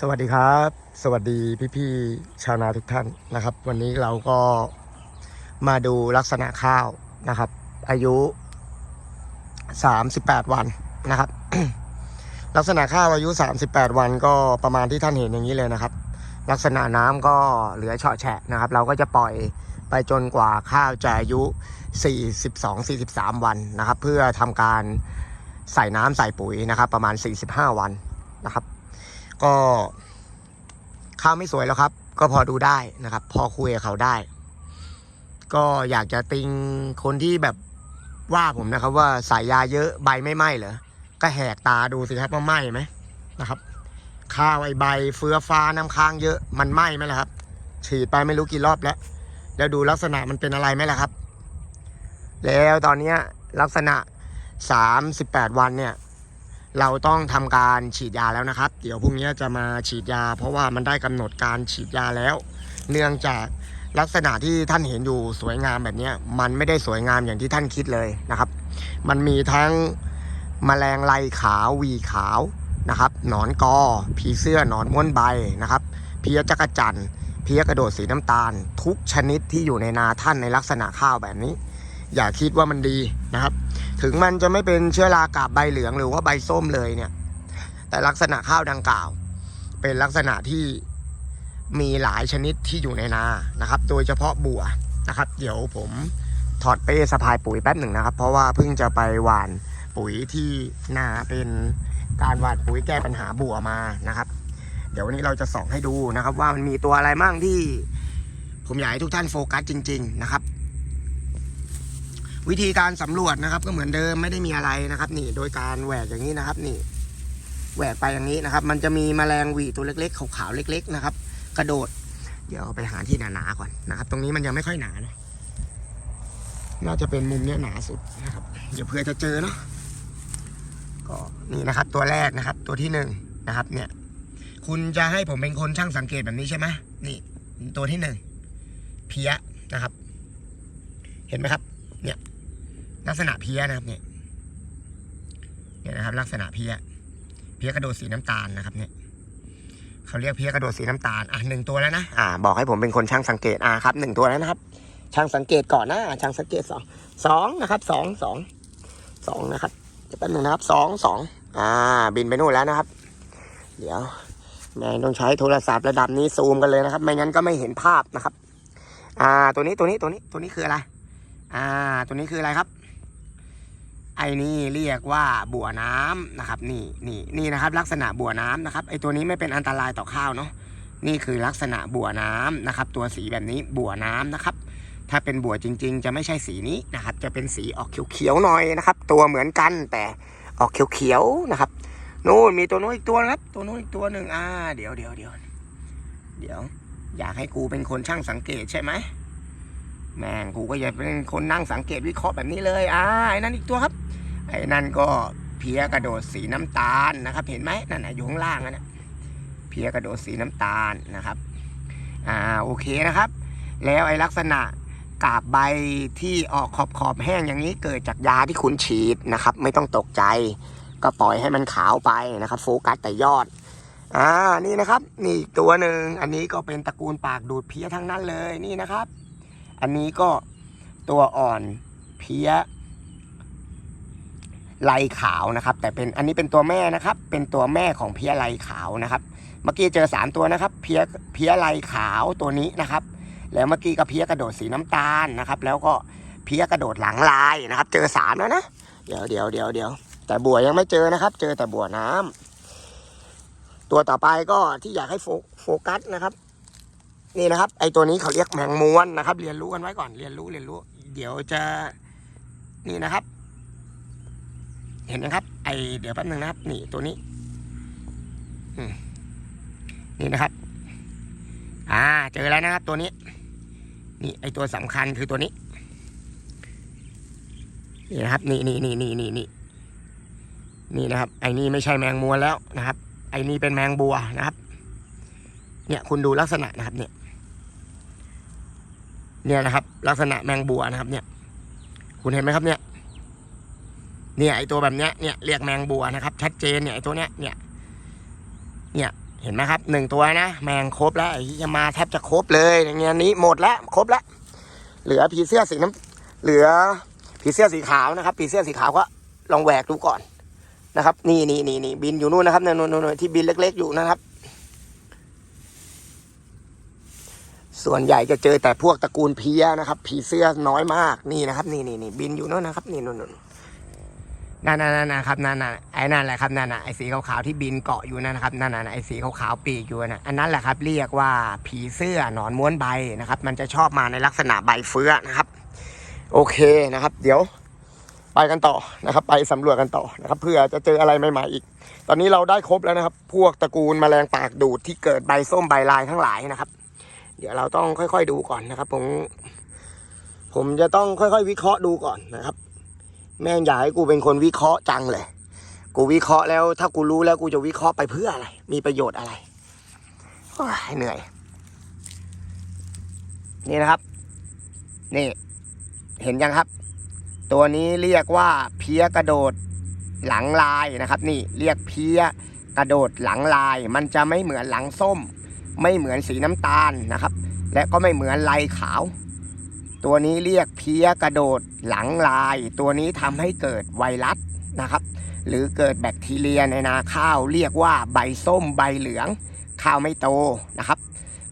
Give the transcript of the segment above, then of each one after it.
สวัสดีครับ สวัสดีพี่ๆชาวนาทุกท่านนะครับ วันนี้เราก็มาดูลักษณะข้าวนะครับ อายุ 38 วันนะครับ ลักษณะข้าวอายุ 38 วันก็ประมาณที่ท่านเห็นอย่างนี้เลยนะครับ ลักษณะน้ำก็เหลือเฉาะแฉะนะครับ เราก็จะปล่อยไปจนกว่าข้าวจะอายุ 42-43 วันนะครับ เพื่อทำการใส่น้ำใส่ปุ๋ยนะครับ ประมาณ 45 วันนะครับ ก็ข้าวไม่สวยแล้วครับ ก็พอดูได้นะครับ พอคุยกับเขาได้ ก็อยากจะติงคนที่แบบว่าผมนะครับ ว่าสายยาเยอะใบไม่ไหม้เหรอก็แหกตาดูสิครับว่าไหม้ไหมนะครับ ข้าวไอใบเฟือฟ้าน้ำค้างเยอะมันไหม้ไหมล่ะครับ ฉีดไปไม่รู้กี่รอบแล้ว แล้วดูลักษณะมันเป็นอะไรไหมล่ะครับ แล้วตอนเนี้ยลักษณะ 38 วันเนี่ย เราต้องทำการฉีดยาแล้วนะครับ เดี๋ยวพรุ่งนี้จะมาฉีดยา เพราะว่ามันได้กำหนดการฉีดยาแล้ว เนื่องจากลักษณะที่ท่านเห็นอยู่สวยงามแบบนี้มันไม่ได้สวยงามอย่างที่ท่านคิดเลยนะครับ มันมีทั้งแมลงไลขาววีขาวนะครับหนอนกอ ผีเสื้อหนอนม้วนใบนะครับ เพี้ยจักจันเพี้ยกระโดดสีน้ำตาล ทุกชนิดที่อยู่ในนาท่านในลักษณะข้าวแบบนี้ อย่าคิดว่ามันดีนะครับ ถึงมันจะไม่เป็นเชื้อรากาบใบเหลืองหรือว่าใบส้มเลยเนี่ย แต่ลักษณะข้าวดังกล่าว เป็นลักษณะที่มีหลายชนิดที่อยู่ในนานะครับ โดยเฉพาะบัวนะครับ เดี๋ยวผมถอดเป้สะพายปุ๋ยแป๊บหนึ่งนะครับ เพราะว่าเพิ่งจะไปหว่านปุ๋ยที่นาเป็นการหว่านปุ๋ยแก้ปัญหาบัวมานะครับ เดี๋ยววันนี้เราจะส่องให้ดูนะครับ ว่ามันมีตัวอะไรมั่งที่ ผมอยากให้ทุกท่านโฟกัสจริง ๆ นะครับ วิธีการสำรวจนะครับ ก็เหมือนเดิมไม่ได้มีอะไรนะครับ นี่โดยการแหวกอย่างนี้นะครับ นี่แหวกไปอย่างนี้นะครับ มันจะมีแมลงวีตัวเล็กๆขาวๆเล็ก ๆ นะครับ กระโดด เดี๋ยวไปหาที่หนาๆก่อนนะครับ ตรงนี้มันยังไม่ค่อยหนานะน่าจะเป็นมุมเนี้ยหนาสุดนะครับเดี๋ยวเพื่อจะเจอเนาะก็นี่นะครับ ตัวแรกนะครับ ตัวที่หนึ่งนะครับ เนี่ย คุณจะให้ผมเป็นคนช่างสังเกตแบบนี้ใช่ไหมนี่ตัวที่หนึ่งเพี้ยนะครับ เห็นไหมครับ เนี่ย ลักษณะเพี้ยนะครับเนี่ยเนี่ยนะครับ ลักษณะเพี้ย เพี้ยกระโดดสีน้ำตาลนะครับเนี่ยเขาเรียกเพี้ยกระโดดสีน้ำตาลอะหนึ่งตัวแล้วนะอ่า บอกให้ผมเป็นคนช่างสังเกตอ่าครับหนึ่งตัวแล้วนะครับ ช่างสังเกตก่อนนะอะช่างสังเกตสองสองนะครับสองสองสองนะครับจะแป๊บหนึ่งนะครับสองสองอ่า บินไปนู่นแล้วนะครับ เดี๋ยวแม่ต้องใช้โทรศัพท์ระดับนี้ซูมกันเลยนะครับ ไม่งั้นก็ไม่เห็นภาพนะครับ อ่า ตัวนี้ตัวนี้ตัวนี้ตัวนี้คืออะไร อ่า ตัวนี้คืออะไรครับ ไอ้นี่เรียกว่าบัวน้ำนะครับ นี่นี่นี่นะครับ ลักษณะบัวน้ำนะครับไอ้ตัวนี้ไม่เป็นอันตรายต่อข้าวเนาะนี่คือลักษณะบัวน้ำนะครับ ตัวสีแบบนี้บัวน้ำนะครับ ถ้าเป็นบัวจริง ๆ จะไม่ใช่สีนี้นะครับ จะเป็นสีออกเขียวๆหน่อยนะครับ ตัวเหมือนกันแต่ออกเขียวๆนะครับนู่นมีตัวนู้นอีกตัวครับ ตัวนู้นอีกตัวหนึ่งอ่า เดี๋ยวเดี๋ยวเดี๋ยวเดี๋ยว อยากให้กูเป็นคนช่างสังเกตใช่ไหมแม่งกูก็อย่าเป็นคนนั่งสังเกตวิเคราะห์แบบนี้เลย อ่าไอ้นั่นอีกตัวครับ ไอ้นั่นก็เพียกระโดดสีน้ำตาลนะครับ เห็นไหมนั่นน่ะอยู่ข้างล่างนั่นนะเพียกระโดดสีน้ำตาลนะครับอ่าโอเคนะครับ แล้วไอ้ลักษณะกาบใบที่ออกขอบขอบแห้งอย่างนี้เกิดจากยาที่คุณฉีดนะครับ ไม่ต้องตกใจ ก็ปล่อยให้มันขาวไปนะครับ โฟกัสแต่ยอดอ่านี่นะครับ นี่ตัวหนึ่งอันนี้ก็เป็นตระกูลปากดูดเพี้ยทั้งนั้นเลยนี่นะครับ อันนี้ก็ตัวอ่อนเพี้ย ลายขาวนะครับ แต่เป็นอันนี้เป็นตัวแม่นะครับ เป็นตัวแม่ของเพี้ยลายขาวนะครับ เมื่อกี้เจอสามตัวนะครับ เพี้ยเพี้ยลายขาวตัวนี้นะครับ แล้วเมื่อกี้ก็เพี้ยกระโดดสีน้ำตาลนะครับ แล้วก็เพี้ยกระโดดหลังลายนะครับ เจอสามแล้วนะเดี๋ยวเดี๋ยวเดี๋ยวเดี๋ยวแต่บัวยังไม่เจอนะครับ เจอแต่บัวน้ำตัวต่อไปก็ที่อยากให้โฟโฟกัสนะครับ นี่นะครับ ไอตัวนี้เขาเรียกแมงม้วนนะครับ เรียนรู้กันไว้ก่อนเรียนรู้เรียนรู้ เดี๋ยวจะนี่นะครับ เห็นไหมครับ ไอเดี๋ยวแป๊บนึงนะครับ นี่ตัวนี้นี่นะครับ อ่า เจอแล้วนะครับ ตัวนี้ นี่ไอตัวสำคัญคือตัวนี้ นี่นะครับ นี่นี่นี่นี่นี่นี่นี่นะครับ ไอนี่ไม่ใช่แมงม้วแล้วนะครับ ไอนี่เป็นแมงบัวนะครับ เนี่ยคุณดูลักษณะนะครับ เนี่ย เนี่ยนะครับ ลักษณะแมงบัวนะครับ เนี่ย คุณเห็นไหมครับเนี่ย เนี่ยไอตัวแบบเนี้ยเนี่ยเรียกแมงบัวนะครับ ชัดเจนเนี่ยไอตัวเนี้ยเนี่ยเนี่ยเห็นไหมครับหนึ่งตัวนะ แมงครบแล้วที่จะมาแทบจะครบเลยอย่างเงี้ยนี้หมดแล้วครบแล้วเหลือผีเสื้อสีน้ำเหลือผีเสื้อสีขาวนะครับผีเสื้อสีขาวก็ลองแหวกดูก่อนนะครับ นี่นี่นี่นี่บินอยู่นู่นนะครับนู่นนู่นนู่นที่บินเล็ก ๆ อยู่นะครับ ส่วนใหญ่จะเจอแต่พวกตระกูลเพียนะครับผีเสื้อน้อยมากนี่นะครับ นี่นี่นี่บินอยู่นู่นนะครับ นี่นู่นนู่น นั่นนั่นนั่นนะครับนั่นน่ะไอ้นั่นแหละครับนั่นน่ะไอ้สีขาวๆที่บินเกาะอยู่นั่นนะครับนั่นน่ะไอ้สีขาวๆปีกอยู่นะอันนั้นแหละครับ เรียกว่าผีเสื้อหนอนม้วนใบนะครับ มันจะชอบมาในลักษณะใบเฟื้อนะครับ โอเคนะครับ เดี๋ยวไปกันต่อนะครับ ไปสำรวจกันต่อนะครับ เพื่อจะเจออะไรใหม่ๆอีก ตอนนี้เราได้ครบแล้วนะครับ พวกตระกูลแมลงปากดูดที่เกิดใบส้มใบลายทั้งหลายนะครับ เดี๋ยวเราต้องค่อยๆดูก่อนนะครับ ผม ผมจะต้องค่อยๆ วิเคราะห์ดูก่อนนะครับ แม่งอยากให้กูเป็นคนวิเคราะห์จังเลย กูวิเคราะห์แล้ว ถ้ากูรู้แล้วกูจะวิเคราะห์ไปเพื่ออะไร มีประโยชน์อะไรโอ้ยเหนื่อย นี่นะครับ นี่ เห็นยังครับ ตัวนี้เรียกว่าเพี้ยกระโดดหลังลายนะครับ นี่เรียกเพี้ยกระโดดหลังลาย มันจะไม่เหมือนหลังส้ม ไม่เหมือนสีน้ำตาลนะครับ และก็ไม่เหมือนลายขาว ตัวนี้เรียกเพี้ยกระโดดหลังลาย ตัวนี้ทำให้เกิดไวรัสนะครับ หรือเกิดแบคทีเรียในนาข้าวเรียกว่าใบส้มใบเหลือง ข้าวไม่โตนะครับ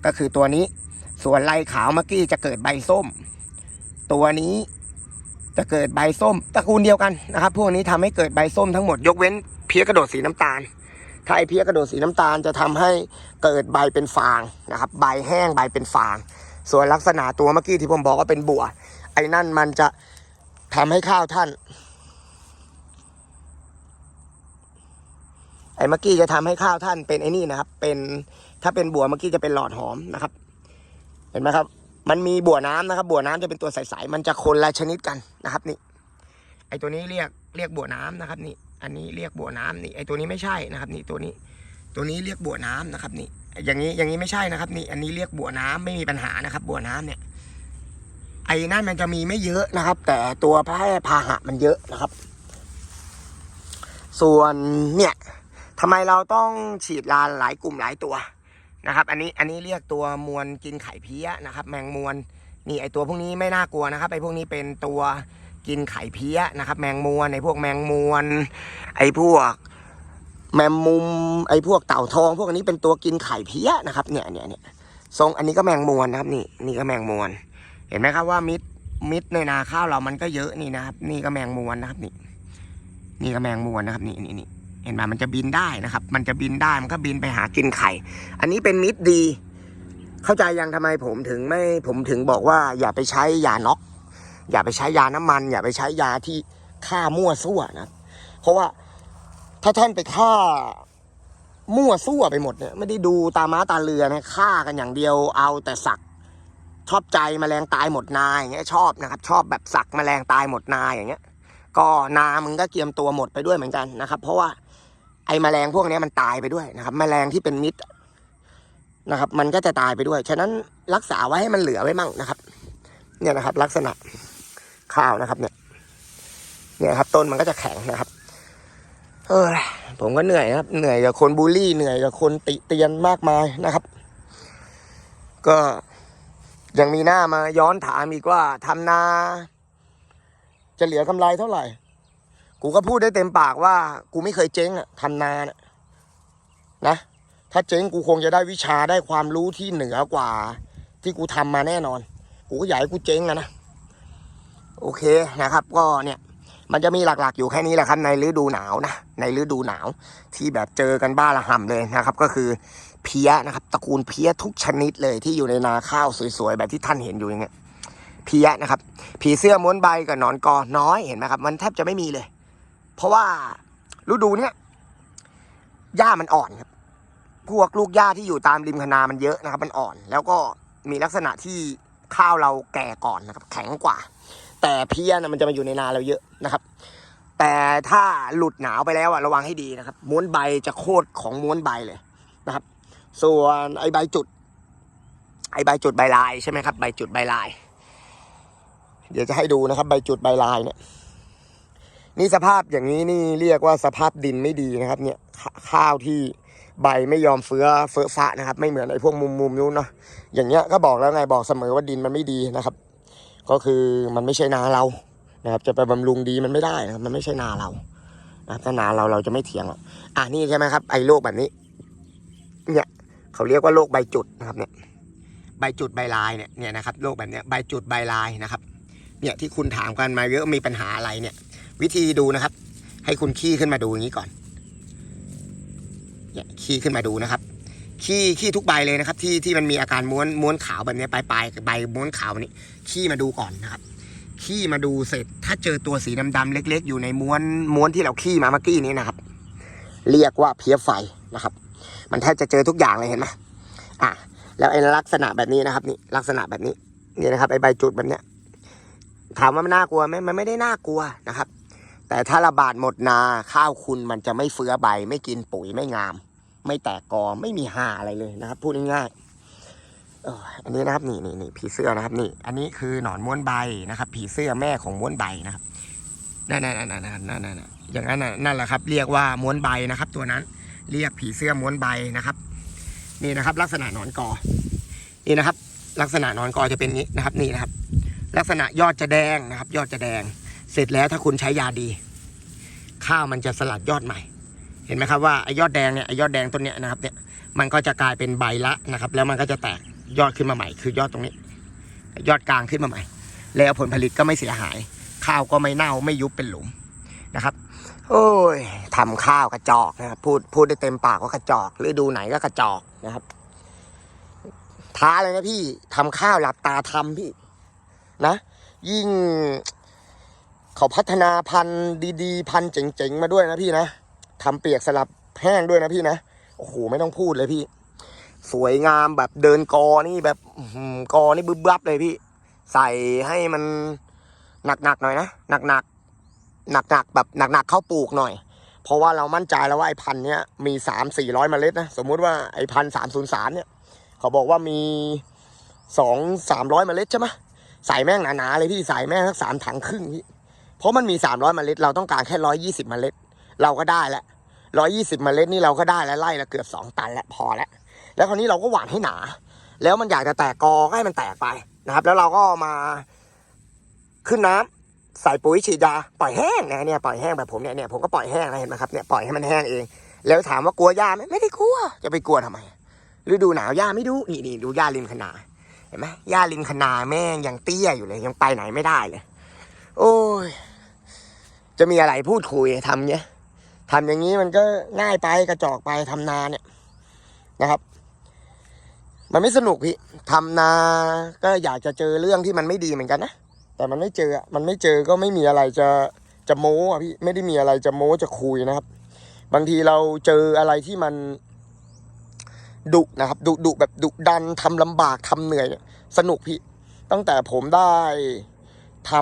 ก็คือตัวนี้ส่วนลายขาวเมื่อกี้จะเกิดใบส้ม ตัวนี้จะเกิดใบส้มตระกูลเดียวกันนะครับ พวกนี้ทำให้เกิดใบส้มทั้งหมดยกเว้นเพี้ยกระโดดสีน้ำตาล ถ้าไอเพี้ยกระโดดสีน้ำตาลจะทำให้เกิดใบเป็นฟางนะครับ ใบแห้งใบเป็นฟาง ส่วนลักษณะตัวเมื่อกี้ที่ผมบอกว่าเป็นบัว ไอ้นั่นมันจะทำให้ข้าวท่าน ไอ้เมื่อกี้จะทำให้ข้าวท่านเป็นไอ้นี่นะครับ เป็นถ้าเป็นบัวเมื่อกี้จะเป็นหลอดหอมนะครับ เห็นไหมครับ มันมีบัวน้ำนะครับ บัวน้ำจะเป็นตัวใสๆมันจะคนละชนิดกันนะครับ นี่ ไอ้ตัวนี้เรียกเรียกบัวน้ำนะครับ นี่ อันนี้เรียกบัวน้ำนี่ ไอ้ตัวนี้ไม่ใช่นะครับ นี่ตัวนี้ ตัวนี้เรียกบัวน้ำนะครับ นี่ อย่างนี้อย่างนี้ไม่ใช่นะครับ นี่อันนี้เรียกบัวน้ำไม่มีปัญหานะครับ บัวน้ำเนี่ย ไอ้นั่นมันจะมีไม่เยอะนะครับ แต่ตัวแพร่พาหะมันเยอะนะครับ ส่วนเนี่ยทำไมเราต้องฉีดยานหลายกลุ่มหลายตัวนะครับ อันนี้อันนี้เรียกตัวมวลกินไข่เพี้ยนะครับ แมงมวลนี่ไอตัวพวกนี้ไม่น่ากลัวนะครับไอพวกนี้เป็นตัวกินไข่เพี้ยนะครับ แมงมวลไอพวกแมงมวลไอพวก แมมมุมไอพวกเต่าทอง พวกนี้เป็นตัวกินไข่เพี้ยนะครับเนี่ยเนี่ยเนี่ยทรงอันนี้ก็แมงมวลนะครับ นี่นี่ก็แมงมวลเห็นไหมครับว่ามิดมิดในนาข้าวเรามันก็เยอะนี่นะครับ นี่ก็แมงมวลนะครับนี่ นี่ก็แมงมวลนะครับ นี่นี่นี่เห็นไหมมันจะบินได้นะครับ มันจะบินได้มันก็บินไปหากินไข่ อันนี้เป็นมิดดี เข้าใจยังทำไมผมถึงไม่ผมถึงบอกว่า อย่าไปใช้ยาน็อก อย่าไปใช้ยาน้ำมัน อย่าไปใช้ยาที่ฆ่ามั่วซั่วนะเพราะว่า ถ้าท่านไปฆ่า มั่วซั่วไปหมดเนี่ยไม่ได้ดูตาม้าตาเรือนะฆ่ากันอย่างเดียวเอาแต่สัก ชอบใจแมลงตายหมดนาอย่างเงี้ยชอบนะครับ ชอบแบบสักแมลงตายหมดนาอย่างเงี้ย ก็นามึงก็เกียมตัวหมดไปด้วยเหมือนกันนะครับ เพราะว่าไอ้แมลงพวกนี้มันตายไปด้วยนะครับแมลงที่เป็นมิตรนะครับ มันก็จะตายไปด้วย ฉะนั้นรักษาไว้ให้มันเหลือไว้มั่งนะครับ เนี่ยนะครับ ลักษณะข้าวนะครับ เนี่ย เนี่ยครับ ต้นมันก็จะแข็งนะครับ เออผมก็เหนื่อยครับ เหนื่อยกับคนบูลลี่ เหนื่อยกับคนติเตียนมากมายนะครับ ก็ยังมีหน้ามาย้อนถามอีกว่าทำนา จะเหลือกำไรเท่าไหร่ กูก็พูดได้เต็มปากว่า กูไม่เคยเจ๊งอะทำนานะนะ ถ้าเจ๊งกูคงจะได้วิชาได้ความรู้ที่เหนือกว่า ที่กูทำมาแน่นอน กูก็อยากให้กูเจ๊งอะนะ โอเคนะครับ ก็เนี่ย มันจะมีหลักๆ อยู่แค่นี้แหละครับในฤดูหนาวนะในฤดูหนาวที่แบบเจอกันบ้าระห่ำเลยนะครับ ก็คือเพี้ยนะครับตระกูลเพี้ยทุกชนิดเลยที่อยู่ในนาข้าวสวยๆแบบที่ท่านเห็นอยู่อย่างเงี้ยเพี้ยนะครับ ผีเสื้อม้วนใบกับหนอนกอน้อยเห็นไหมครับ มันแทบจะไม่มีเลย เพราะว่าฤดูเนี้ยหญ้ามันอ่อนครับพวกลูกหญ้าที่อยู่ตามริมคนามันเยอะนะครับ มันอ่อน แล้วก็มีลักษณะที่ข้าวเราแก่ก่อนนะครับ แข็งกว่า แต่เพี้ยนะมันจะมาอยู่ในนาเราเยอะนะครับ แต่ถ้าหลุดหนาวไปแล้วอะระวังให้ดีนะครับ ม้วนใบจะโคตรของม้วนใบเลยนะครับ ส่วนไอใบจุด ไอใบจุดใบลายใช่ไหมครับ ใบจุดใบลาย เดี๋ยวจะให้ดูนะครับ ใบจุดใบลายเนี่ยนี่สภาพอย่างนี้นี่เรียกว่าสภาพดินไม่ดีนะครับ เนี่ยข้าวที่ใบไม่ยอมเฟื้อเฟื้อฟ้านะครับ ไม่เหมือนไอ้พวกมุมมุมนู้นเนาะอย่างเงี้ยก็บอกแล้วไงบอกเสมอว่าดินมันไม่ดีนะครับ ก็คือมันไม่ใช่นาเรานะครับ จะไปบำรุงดีมันไม่ได้นะมันไม่ใช่นาเรานะถ้านาเราเราจะไม่เถียงหรอกอะนี่ใช่ไหมครับไอ้โรคแบบนี้ เนี่ยเขาเรียกว่าโรคใบจุดนะครับ เนี่ย ใบจุดใบลายเนี่ยเนี่ยนะครับโรคแบบเนี้ยใบจุดใบลายนะครับ เนี่ยที่คุณถามกันมาเยอะมีปัญหาอะไรเนี่ย วิธีดูนะครับ ให้คุณขี้ขึ้นมาดูอย่างนี้ก่อนเนี่ยขี้ขึ้นมาดูนะครับ ขี้ขี้ทุกใบเลยนะครับ ที่ที่มันมีอาการม้วนม้วนขาวแบบนี้ปลายปลายใบม้วนขาวนี้ขี้มาดูก่อนนะครับขี้มาดูเสร็จ ถ้าเจอตัวสีดำๆเล็ก ๆ อยู่ในม้วนม้วนที่เราขี้มาเมื่อกี้นี้นะครับ เรียกว่าเพี้ยไฟนะครับ มันแทบจะเจอทุกอย่างเลยเห็นไหมอะแล้วไอ้ลักษณะแบบนี้นะครับนี่ลักษณะแบบนี้นี่นะครับไอ้ใบจุดแบบเนี้ยถามว่ามันน่ากลัวไหมมันไม่ได้น่ากลัวนะครับ แต่ถ้าระบาดหมดนาข้าวคุณมันจะไม่เฟื้อใบ ไม่กินปุ๋ยไม่งาม ไม่แตกกอไม่มีห่าอะไรเลยนะครับ พูดง่ายๆอันนี้นะครับนี่นี่นี่ผีเสื้อนะครับนี่ อันนี้คือหนอนม้วนใบนะครับ ผีเสื้อแม่ของม้วนใบนะครับนั่นนั่นนั่นนั่นนั่นนั่นอย่างนั้นนั่นแหละครับ เรียกว่าม้วนใบนะครับ ตัวนั้นเรียกผีเสื้อม้วนใบนะครับ นี่นะครับ ลักษณะหนอนกอนี่นะครับ ลักษณะหนอนกอจะเป็นนี้นะครับนี่นะครับ ลักษณะยอดจะแดงนะครับ ยอดจะแดง เสร็จแล้วถ้าคุณใช้ยาดี ข้าวมันจะสลัดยอดใหม่ เห็นไหมครับว่าไอ้ยอดแดงเนี่ยไอ้ยอดแดงต้นเนี้ยนะครับเนี่ยมันก็จะกลายเป็นใบละนะครับ แล้วมันก็จะแตกยอดขึ้นมาใหม่ คือยอดตรงนี้ ยอดกลางขึ้นมาใหม่ แล้วผลผลิตก็ไม่เสียหาย ข้าวก็ไม่เน่าไม่ยุบเป็นหลุมนะครับ โอ้ยทำข้าวกระจอกนะครับพูดพูดได้เต็มปากว่ากระจอกฤดูไหนก็กระจอกนะครับท้าเลยนะพี่ทำข้าวหลับตาทำพี่นะ ยิ่งเขาพัฒนาพันธุ์ดีๆ พันธุ์เจ๋งๆมาด้วยนะพี่นะ ทำเปียกสลับแห้งด้วยนะพี่นะโอ้โหไม่ต้องพูดเลยพี่ สวยงามแบบเดินกอนี่แบบอืกอนี่บึบบับเลยพี่ ใส่ให้มันหนักๆหน่อยนะหนักๆหนักๆแบบหนักๆเข้าปลูกหน่อย เพราะว่าเรามั่นใจแล้วว่าไอ้พันธุ์เนี้ยมีสามสี่ร้อยเมล็ดนะสมมุติว่าไอ้พันสามศูนย์สามเนี่ยเขาบอกว่ามีสองสามร้อยเมล็ดใช่ไหมใส่แม่งหนาๆเลยพี่ใส่แม่งสักสามถังครึ่งพี่เพราะมันมีสามร้อยเมล็ดเราต้องการแค่ร้อยยี่สิบเมล็ด เราก็ได้แล้วร้อยี่สิบเมล็ดนี่เราก็ได้แล้วไล่ละเกือบสองตันแล้วพอแล้วแล้วคราวนี้เราก็หว่านให้หนา แล้วมันอยากจะแตกกอก็ให้มันแตกไปนะครับ แล้วเราก็มาขึ้นน้ำใส่ปุ๋ยฉีดยาปล่อยแห้งนะเนี่ยปล่อยแห้งแบบผมเนี่ยเนี่ยผมก็ปล่อยแห้งนะเห็นไหมครับเนี่ยปล่อยให้มันแห้งเอง แล้วถามว่ากลัวหญ้าไหมไม่ได้กลัวจะไปกลัวทำไมฤดูหนาวหญ้าไม่ดูนี่นี่ดูหญ้าริมคนาเห็นไหมหญ้าริมคนาแม่งยังเตี้ยอยู่เลยยังไปไหนไม่ได้เลย โอ้ยจะมีอะไรพูดคุยทำเนี้ย ทำอย่างนี้มันก็ง่ายไปกระจอกไปทำนาเนี่ยนะครับ มันไม่สนุกพี่ทำนาก็อยากจะเจอเรื่องที่มันไม่ดีเหมือนกันนะแต่มันไม่เจอมันไม่เจอก็ไม่มีอะไรจะจะโม้อะพี่ไม่ได้มีอะไรจะโม้จะคุยนะครับ บางทีเราเจออะไรที่มันดุนะครับดุดุแบบดุดันทำลำบากทำเหนื่อยสนุกพี่ ตั้งแต่ผมได้ท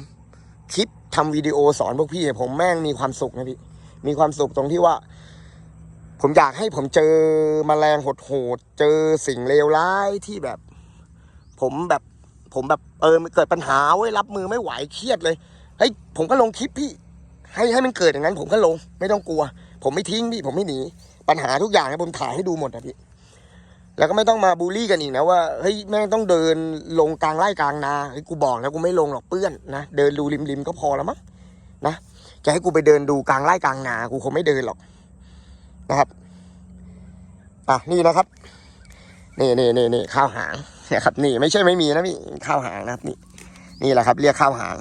ำคลิปทำวิดีโอสอนพวกพี่ผมแม่งมีความสุขนะพี่ มีความสุขตรงที่ว่า ผมอยากให้ผมเจอมแมลงโหดๆเจอสิ่งเลวร้ายที่แบบ ผมแบบผมแบบเออเกิดปัญหาเว้ยรับมือไม่ไหวเครียดเลยเฮ้ยผมก็ลงคลิปพี่ ให้ให้มันเกิดอย่างนั้น ผมก็ลงไม่ต้องกลัว ผมไม่ทิ้งพี่ผมไม่หนีปัญหาทุกอย่างนะผมถ่ายให้ดูหมดนะพี่แล้วก็ไม่ต้องมาบูลลี่กันอีกนะว่าเฮ้ยแม่งต้องเดินลงกลางไร่กลางนาเฮ้ยกูบอกแล้วกูไม่ลงหรอกเปื้อนนะเดินดูริมริมๆก็พอแล้วมั้งนะ จะให้กูไปเดินดูกลางไร่กลางนา กูคงไม่เดินหรอกนะครับอะนี่นะครับ นี่นี่นี่นี่ข้าวหางนะครับ นี่ไม่ใช่ไม่มีนะพี่ข้าวหางนะครับ นี่ นี่แหละครับ เรียกข้าวหาง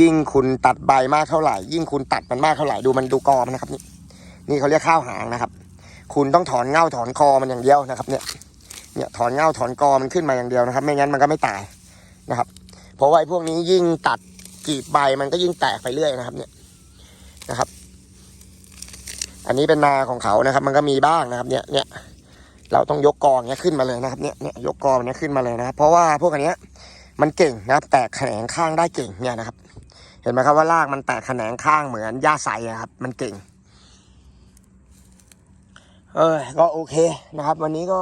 ยิ่งคุณตัดใบมากเท่าไหร่ ยิ่งคุณตัดมันมากเท่าไหร่ดูมันดูกอมันนะครับ นี่ นี่เขาเรียกข้าวหางนะครับ คุณต้องถอนเง่าถอนคอมันอย่างเดียวนะครับ เนี่ย เนี่ยถอนเง่าถอนกอมันขึ้นมาอย่างเดียวนะครับ ไม่งั้นมันก็ไม่ตายนะครับ เพราะว่าไอ้พวกนี้ยิ่งตัด กรีดใบมันก็ยิ่งแตกไปเรื่อยนะครับ เนี่ยนะครับ อันนี้เป็นนาของเขานะครับ มันก็มีบ้างนะครับ เนี่ยเนี่ยเราต้องยกกองเนี้ยขึ้นมาเลยนะครับ เนี่ยเนี่ยยกกองเนี้ยขึ้นมาเลยนะครับ เพราะว่าพวกอันเนี้ยมันเก่งนะครับ แตกแขนงข้างได้เก่งเนี่ยนะครับ เห็นไหมครับว่ารากมันแตกแขนงข้างเหมือนหญ้าใสครับ มันเก่ง เออก็โอเคนะครับ วันนี้ก็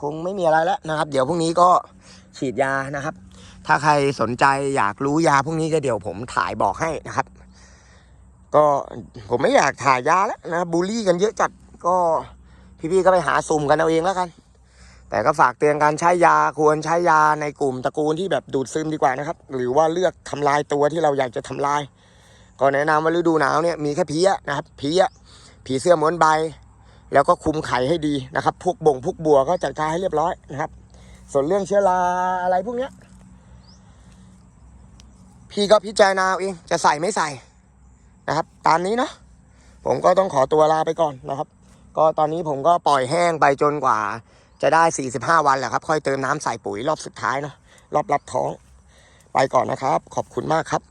คงไม่มีอะไรแล้วนะครับ เดี๋ยวพรุ่งนี้ก็ฉีดยานะครับ ถ้าใครสนใจอยากรู้ยาพวกนี้ก็เดี๋ยวผมถ่ายบอกให้นะครับ ก็ผมไม่อยากถ่ายยาแล้วนะบูลลี่กันเยอะจัดก็พี่ๆก็ไปหาสุ่มกันเอาเองแล้วกัน แต่ก็ฝากเตือนการใช้ยาควรใช้ยาในกลุ่มตระกูลที่แบบดูดซึมดีกว่านะครับ หรือว่าเลือกทำลายตัวที่เราอยากจะทำลาย ก็แนะนำว่าฤดูหนาวเนี่ยมีแค่เพี้ยนะครับเพี้ยผีเสื้อม้วนใบ แล้วก็คุมไข่ให้ดีนะครับ พวกบ่งพวกบัวก็จัดการให้เรียบร้อยนะครับ ส่วนเรื่องเชื้อราอะไรพวกเนี้ย พี่ก็พิจารณาเอง จะใส่ไม่ใส่นะครับ ตามนี้เนาะผมก็ต้องขอตัวลาไปก่อนนะครับ ก็ตอนนี้ผมก็ปล่อยแห้งไปจนกว่า จะได้ 45 วันแหละครับ ค่อยเติมน้ำใส่ปุ๋ยรอบสุดท้ายเนาะรอบรับท้อง ไปก่อนนะครับ ขอบคุณมากครับ